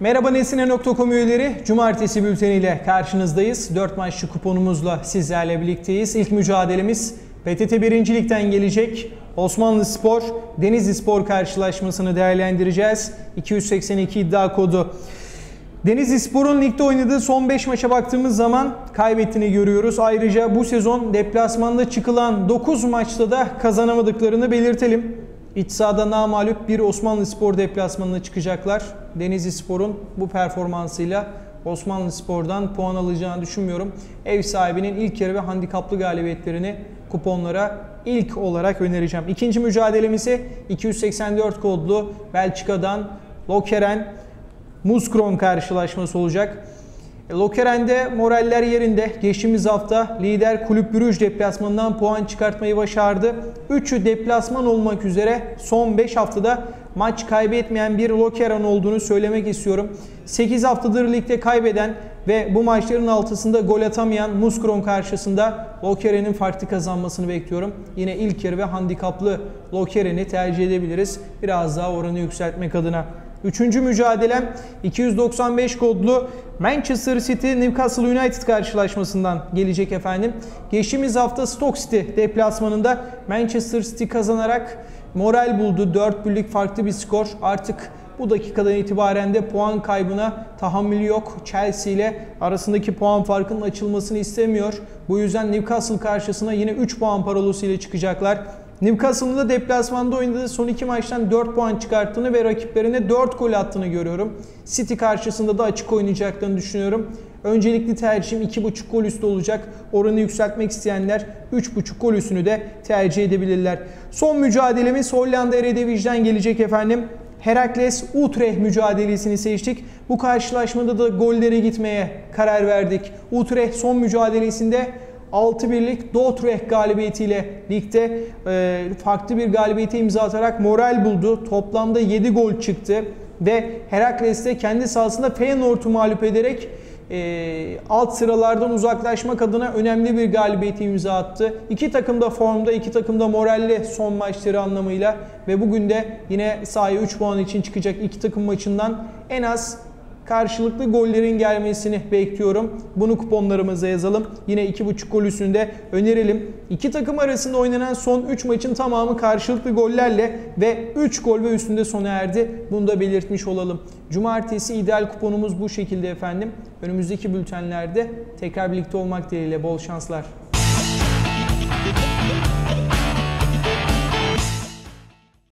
Merhaba Nesine.com üyeleri. Cumartesi bülteniyle karşınızdayız. 4 maçlı kuponumuzla sizlerle birlikteyiz. İlk mücadelemiz PTT 1. Lig'den gelecek. Osmanlı Spor, Denizli Spor karşılaşmasını değerlendireceğiz. 282 iddia kodu. Denizli Spor'un ligde oynadığı son 5 maça baktığımız zaman kaybettiğini görüyoruz. Ayrıca bu sezon deplasmanda çıkılan 9 maçta da kazanamadıklarını belirtelim. İç sahada namalup bir Osmanlı Spor deplasmanına çıkacaklar. Denizli Spor'un bu performansıyla Osmanlı Spor'dan puan alacağını düşünmüyorum. Ev sahibinin ilk yarı ve handikaplı galibiyetlerini kuponlara ilk olarak önereceğim. İkinci mücadelemizi 284 kodlu Belçika'dan Lokeren Muskron karşılaşması olacak. E, Lokeren'de moraller yerinde. Geçtiğimiz hafta lider Kulüp Brüj deplasmanından puan çıkartmayı başardı. Üçü deplasman olmak üzere son 5 haftada maç kaybetmeyen bir Lokeren olduğunu söylemek istiyorum. 8 haftadır ligde kaybeden ve bu maçların altısında gol atamayan Muskron karşısında Lokeren'in farklı kazanmasını bekliyorum. Yine ilk yarı ve handikaplı Lokeren'i tercih edebiliriz. Biraz daha oranı yükseltmek adına. Üçüncü mücadelem 295 kodlu Manchester City Newcastle United karşılaşmasından gelecek efendim. Geçtiğimiz hafta Stoke City deplasmanında Manchester City kazanarak moral buldu. 4 birlik farklı bir skor. Artık bu dakikadan itibaren de puan kaybına tahammülü yok. Chelsea ile arasındaki puan farkının açılmasını istemiyor. Bu yüzden Newcastle karşısına yine 3 puan parolosu ile çıkacaklar. Newcastle'ın da deplasmanda oynadığı son iki maçtan 4 puan çıkarttığını ve rakiplerine 4 gol attığını görüyorum. City karşısında da açık oynayacaklarını düşünüyorum. Öncelikli tercihim 2.5 gol üstü olacak. Oranı yükseltmek isteyenler 3.5 gol üstünü de tercih edebilirler. Son mücadelemiz Hollanda Eredivisie'den gelecek efendim. Herakles Utrecht mücadelesini seçtik. Bu karşılaşmada da gollere gitmeye karar verdik. Utrecht son mücadelesinde 6 birlik Dordrecht galibiyetiyle ligde e, farklı bir galibiyete imza atarak moral buldu. Toplamda 7 gol çıktı ve Herakles'te kendi sahasında Feyenoord'u mağlup ederek e, alt sıralardan uzaklaşmak adına önemli bir galibiyeti imza attı. İki takım da formda, iki takım da moralli son maçları anlamıyla ve bugün de yine sahaya 3 puan için çıkacak iki takım maçından en az Karşılıklı gollerin gelmesini bekliyorum. Bunu kuponlarımıza yazalım. Yine 2.5 gol üstünde önerelim. İki takım arasında oynanan son 3 maçın tamamı karşılıklı gollerle ve 3 gol ve üstünde sona erdi. Bunu da belirtmiş olalım. Cumartesi ideal kuponumuz bu şekilde efendim. Önümüzdeki bültenlerde tekrar birlikte olmak dileğiyle bol şanslar.